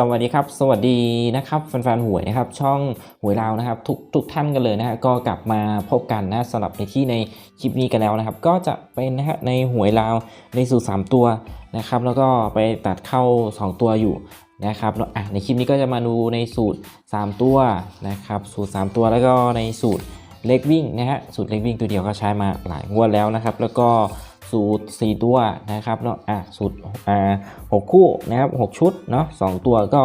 สวัสดีครับ สวัสดีนะครับแฟนๆหวยนะครับช่องหวยลาวนะครับทุกทุกท่านกันเลยนะฮะก็กลับมาพบกันนะสำหรับในที่ในคลิปนี้กันแล้วนะครับ ก็จะเป็นนะฮะในหวยลาวในสูตร3ตัวนะครับ แล้วก็ไปตัดเข้า 2 ตัวอยู่นะครับแล้วอะในคลิปนี้ก็จะมาดูในสูตร 3 ตัวนะครับสูตร 3 ตัวแล้วก็ในสูตรเล็กวิ่งนะฮะสูตรเล็กวิ่งตัวเดียวก็ใช้มาหลายงวดแล้วนะครับ แล้วก็ สูตร 4 ตัวนะครับเนาะอะสูตรอ่าหกคู่นะครับหกชุดเนาะสองตัวก็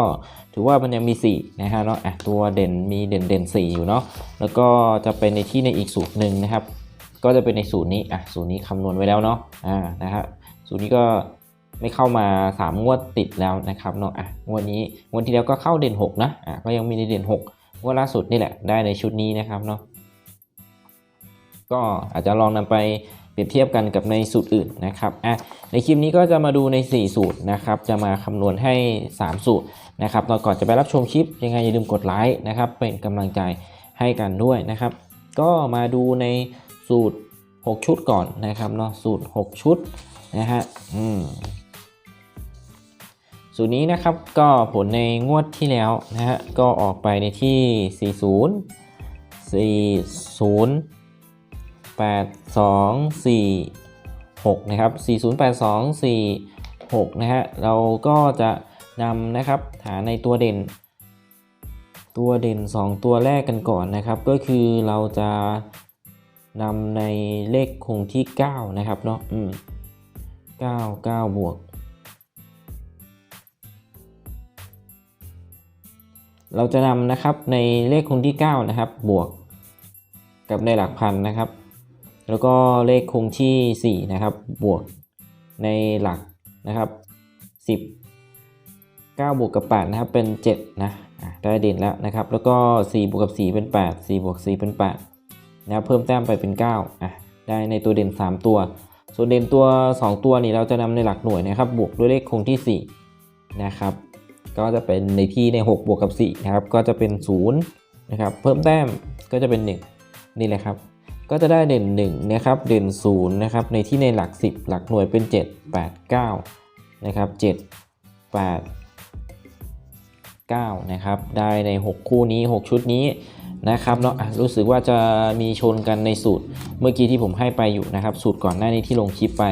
ถือว่ามันยังมี4นะฮะเนาะอะตัวเด่นมีเด่นเด่น4อยู่เนาะแล้วก็จะเป็นในที่ในอีกสูตรหนึ่งนะครับ ก็จะเป็นในสูตรนี้อะสูตรนี้คำนวณไว้แล้วเนาะอ่านะฮะสูตรนี้ก็ไม่เข้ามา 3 งวดติดแล้วนะครับเนาะอะงวดนี้งวดที่แล้วก็เข้าเด่น6นะอะก็ยังมีในเด่น 6งวดล่าสุดนี่แหละได้ในชุดนี้นะครับเนาะก็อาจจะลองนำไป เปรียบเทียบกันกับในสูตรอื่นนะครับอะในคลิปนี้ก็จะมาดูใน 4 สูตรนะครับ จะมาคำนวณให้ 3 สูตรนะครับตอนก่อนจะไปรับชมคลิปยังไงอย่าลืมกดไลค์นะครับ เป็นกำลังใจให้กันด้วยนะครับ ก็มาดูในสูตร 6 ชุดก่อนนะครับเนาะสูตร 6 ชุดนะฮะอืมสูตรนี้นะครับก็ผลในงวดที่แล้วนะฮะก็ออกไปในที่ 40 40 8 2 4 6นะครับ 40 8 2 4 6นะฮะ เราก็จะนำนะครับหาในตัวเด่น ตัวเด่น 2 ตัวแรกกันก่อนนะครับ ก็คือเราจะนำในเลขคงที่ 9 นะครับเนาะอืม9 9 บวก เราจะนำนะครับในเลขคงที่ 9 นะครับ บวกกับในหลักพันนะครับ แล้วก็เลขคงที่ 4 นะครับ บวกในหลักนะครับ 10 9 บวกกับ 8 นะครับ เป็น 7นะอะได้เด่นแล้วนะครับ แล้วก็ 4 บวกกับ 4 เป็น 8 4 บวก 4 เป็น 8 นะครับ เพิ่มแต้มไปเป็น 9 อะ ได้ในตัวเด่น 3 ตัว ส่วนเด่นตัว 2 ตัวนี่เราจะนำในหลักหน่วยนะครับ บวกด้วยเลขคงที่ 4 นะครับ ก็จะเป็นในที่ใน 6 บวกกับ 4 นะครับ ก็จะเป็น 0 นะครับ เพิ่มแต้มก็จะเป็น 1 นี่แหละครับ ก็จะได้เด่น1นะครับเด่น0นะครับในที่ในหลัก 10 หลักหน่วยเป็น 7 8 9นะครับ7 8 9นะครับได้ใน 6 คู่นี้ 6 ชุดนี้นะครับเนาะรู้สึกว่าจะมีชนกันในสูตรเมื่อกี้ที่ผมให้ไปอยู่นะครับ สูตรก่อนหน้านี้ที่ลงคลิปไป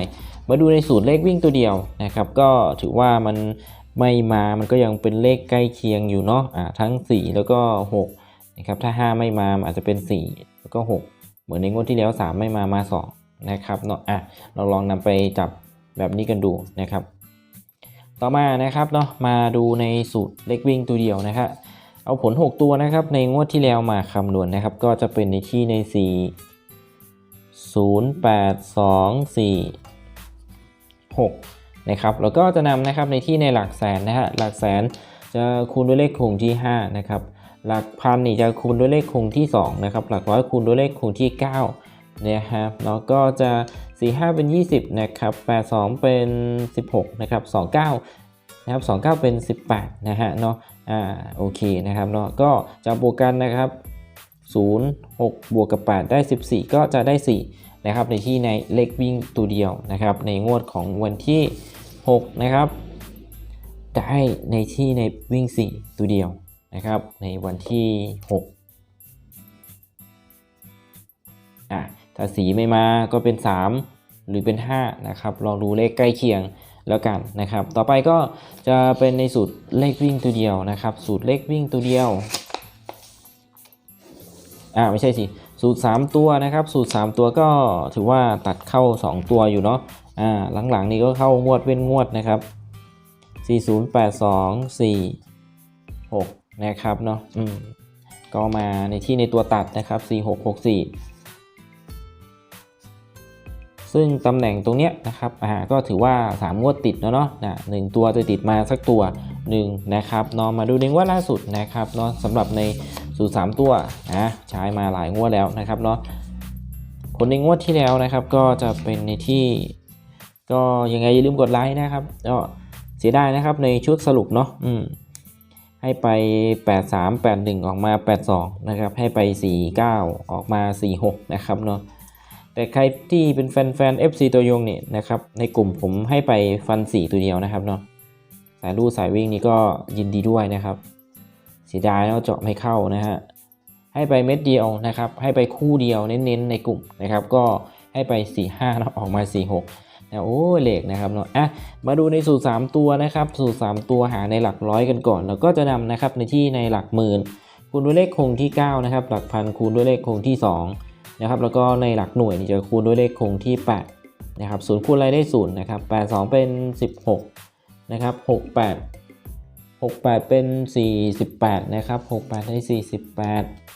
มาดูในสูตรเลขวิ่งตัวเดียวนะครับ ก็ถือว่ามันไม่มามันก็ยังเป็นเลขใกล้เคียงอยู่เนาะอ่าทั้ง 4 แล้วก็6นะครับถ้า 5 ไม่มาอาจจะเป็น 4 แล้วก็ 6 เหมือนในงวดที่แล้ว 3 ไม่มามา 2 นะครับเนาะอะเราลองนำไปจับแบบนี้กันดูนะครับ ต่อมานะครับเนาะมาดูในสูตรเลขวิ่งตัวเดียวนะครับเอาผล 6 ตัวนะครับ ในงวดที่แล้วมาคำนวณนะครับ ก็จะเป็นในที่ใน 4 0 8 2 4 6 นะครับแล้วก็จะนำนะครับในที่ในหลักแสนนะฮะหลักแสนจะคูณด้วยเลขคงที่ 5 นะครับ หลักพันนี่จะคูณด้วยเลขคงที่2นะครับหลักร้อยคูณด้วยเลขคงที่9นะครับแล้วก็จะ 4 5 เป็น 20นะครับ8 2 เป็น 16นะครับ29นะครับ29 เป็น 18นะฮะเนาะอ่าโอเคนะครับเนาะก็จะบวกกันนะครับ0 6 บวกกับ 8 ได้ 14 ก็จะได้ 4 นะครับ ในที่ในเลขวิ่งตัวเดียวนะครับ ในงวดของวันที่ 6 นะครับ ได้ในที่ในวิ่ง 4 ตัวเดียว นะครับ ในวันที่ 6 อะ ถ้าสีไม่มาก็เป็น 3 หรือเป็น 5 นะครับ ลองดูเลขใกล้เคียงแล้วกันนะครับ ต่อไปก็จะเป็นในสูตรเลขวิ่งตัวเดียวนะครับ สูตรเลขวิ่งตัวเดียว อ่าไม่ใช่สิ สูตร 3 ตัวนะครับ สูตร 3 ตัวก็ถือว่าตัดเข้า 2 ตัวอยู่เนาะ อ่า หลังๆนี้ก็เข้างวดเว้นงวดนะครับ 4082 46 นะครับเนาะอืมก็มาในที่ในตัวตัดนะครับ 4664 ซึ่งตำแหน่งตรงเนี้ยนะครับอ่าก็ถือว่า 3 งวดติดแล้วเนาะนะหนึ่งตัวจะติดมาสักตัวหนึ่งนะครับเนาะมาดูในงวดล่าสุดนะครับเนาะสำหรับในสูตร3ตัวนะใช้มาหลายงวดแล้วนะครับเนาะผลในงวดที่แล้วนะครับ ก็จะเป็นในที่ ก็ยังไงอย่าลืมกดไลค์นะครับก็เสียดายนะครับในชุดสรุปเนาะอืม ให้ไป 83 81 ออกมา 82 นะครับ ให้ไป 49 ออกมา 46 นะครับเนาะ แต่ใครที่เป็นแฟนๆ FC ตัวยงเนี่ยนะครับ ในกลุ่มผมให้ไปฟัน 4 ตัวเดียวนะครับเนาะ สายรูดสายวิ่งนี่ก็ยินดีด้วยนะครับ เสียดายแล้วเจาะไม่เข้านะฮะ ให้ไปเม็ดเดียวนะครับ ให้ไปคู่เดียวเน้นๆในกลุ่มนะครับ ก็ให้ไป 4 5นะออกมา 4 6 นะโอ้ยเลขนะครับเนาะอะมาดูในสูตร 3 ตัวนะครับ สูตร 3 ตัวหาในหลักร้อยกันก่อนแล้วก็จะนำนะครับในที่ในหลักหมื่นคูณด้วยเลขคงที่9นะครับหลักพันคูณด้วยเลขคงที่2นะครับแล้วก็ในหลักหน่วยนี่จะคูณด้วยเลขคงที่8นะครับศูนย์คูณอะไรได้ศูนย์นะครับ8 2 เป็น 16นะครับ68 68 เป็น 48นะครับ68ได้48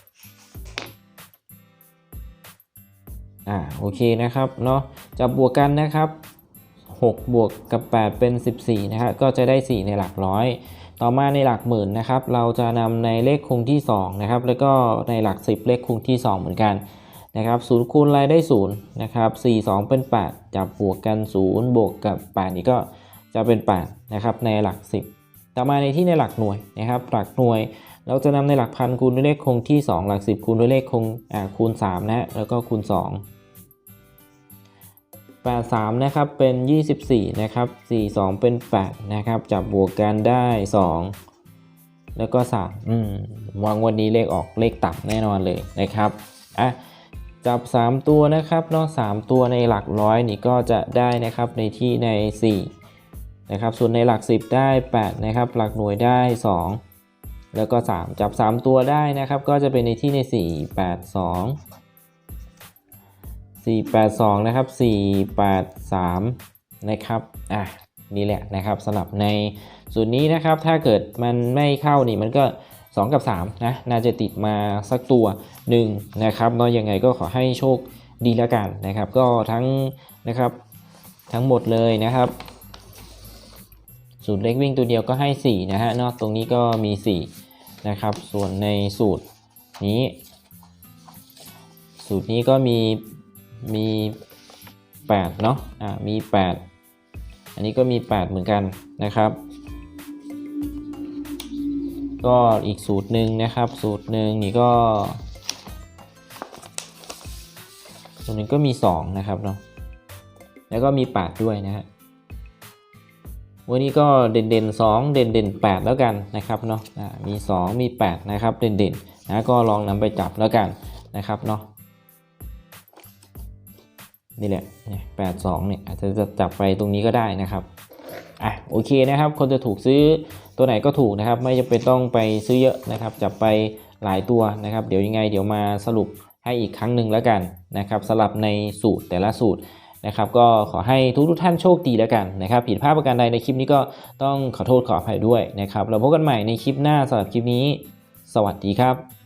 อ่าโอเคนะครับเนาะจะบวกกันนะครับ 6 บวกกับ 8 เป็น 14นะครับก็จะได้ 4 ในหลักร้อย ต่อมาในหลักหมื่นนะครับ เราจะนำในเลขคงที่2นะครับแล้วก็ในหลัก 10 เลขคงที่ 2 เหมือนกันนะครับ0คูณอะไรได้0นะครับ4 2 เป็น 8 จับบวกกัน 0 บวกกับ 8 นี่ก็จะเป็น8นะครับในหลัก 10 ต่อมาในที่ในหลักหน่วยนะครับ หลักหน่วย เราจะนำในหลักพันคูณด้วยเลขคงที่ 2 หลัก 10 คูณด้วยเลขคงอ่าคูณ3นะฮะแล้วก็คูณ 2 83นะครับเป็น 24นะครับ42 เป็น8นะครับจับบวกกันได้ 2 แล้วก็3อืมวางวันนี้เลขออกเลขต่ำแน่นอนเลยนะครับอะจับ 3 ตัวนะครับเนาะ3ตัวในหลักร้อยนี่ก็จะได้นะครับในที่ใน 4 นะครับ ส่วนในหลัก 10 ได้ 8 นะครับ หลักหน่วยได้ 2 แล้วก็ 3 จับ 3 ตัวได้นะครับ ก็จะเป็นในที่ใน 4 8 2 482 นะครับ 483 นะครับ อะ นี่แหละนะครับสำหรับในส่วนนี้นะครับ ถ้าเกิดมันไม่เข้านี่มันก็ 2 กับ 3 นะ น่าจะติดมาสักตัวหนึ่งนะครับเนาะยังไงก็ขอให้โชคดีล้วกันนะครับ ก็ทั้งนะครับทั้งหมดเลยนะครับ สูตรเล็กวิ่งตัวเดียวก็ให้ 4 นะฮะเนาะตรงนี้ก็มี 4 นะครับ ส่วนในสูตรนี้ สูตรนี้ก็มีมี8เนาะอ่ามี 8 อันนี้ก็มี 8 เหมือนกันนะครับ ก็อีกสูตรหนึ่งนะครับ สูตรหนึ่งนี่ก็สูตรหนึ่งก็มี 2 นะครับเนาะแล้วก็มี 8 ด้วยนะฮะ วันนี้ก็เด่นเด่นสองเด่นเด่นแปดแล้วกันนะครับเนาะอ่ามี 2 มี 8 นะครับเด่นเด่นนะก็ลองนำไปจับแล้วกันนะครับเนาะนี่แหละแปดสองเนี่ยอาจจะจับไปตรงนี้ก็ได้นะครับอะโอเคนะครับ คนจะถูกซื้อตัวไหนก็ถูกนะครับ ไม่จำเป็นต้องไปซื้อเยอะนะครับ จับไปหลายตัวนะครับ เดี๋ยวยังไงเดี๋ยวมาสรุปให้อีกครั้งหนึ่งแล้วกันนะครับสลับในสูตรแต่ละสูตร นะครับก็ขอให้ทุกทุกท่านโชคดีแล้วกันนะครับผิดพลาดประการใดในคลิปนี้ก็ต้องขอโทษขออภัยด้วยนะครับเราพบกันใหม่ในคลิปหน้าสำหรับคลิปนี้ สวัสดีครับ